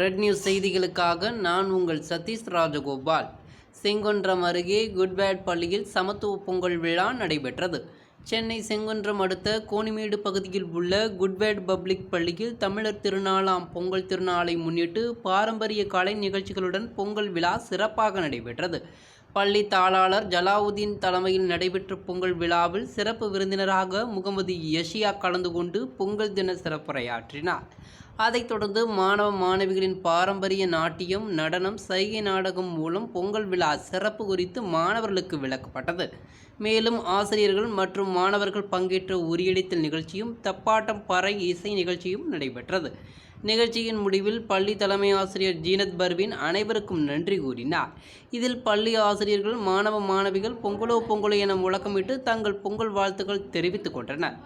Red news செய்திகளுக்காக நான் உங்கள் சதீஷ் ராஜகோபால். செங்குன்றம் அருகே குட்பேட் பள்ளியில் சமத்துவ பொங்கல் விழா நடைபெற்றது. சென்னை செங்குன்றம் அடுத்த கோணிமேடு பகுதியில் உள்ள குட்பேட் பப்ளிக் பள்ளியில் தமிழர் திருநாளாம் பொங்கல் திருநாளை முன்னிட்டு பாரம்பரிய கலை நிகழ்ச்சிகளுடன் பொங்கல் விழா சிறப்பாக நடைபெற்றது. பள்ளி தாளாளர் ஜலாவுதீன் தலைமையில் நடைபெற்ற பொங்கல் விழாவில் சிறப்பு விருந்தினராக முகமது யஷியா கலந்து கொண்டு பொங்கல் தின சிறப்புரையாற்றினார். அதைத் தொடர்ந்து மாணவ மாணவிகளின் பாரம்பரிய நாட்டியம் நடனம் சைகை நாடகம் மூலம் பொங்கல் விழா சிறப்பு குறித்து மாணவர்களுக்கு விளக்கப்பட்டது. மேலும் ஆசிரியர்கள் மற்றும் மாணவர்கள் பங்கேற்ற உரியடித்தல் நிகழ்ச்சியும் தப்பாட்டம் பறை இசை நிகழ்ச்சியும் நடைபெற்றது. நிகழ்ச்சியின் முடிவில் பள்ளி தலைமை ஆசிரியர் ஜீனத் பர்வின் அனைவருக்கும் நன்றி கூறினார். இதில் பள்ளி ஆசிரியர்கள் மாணவ மாணவிகள் பொங்கலோ பொங்கலோ என முழக்கமிட்டு தங்கள் பொங்கல் வாழ்த்துக்கள் தெரிவித்துக் கொண்டனர்.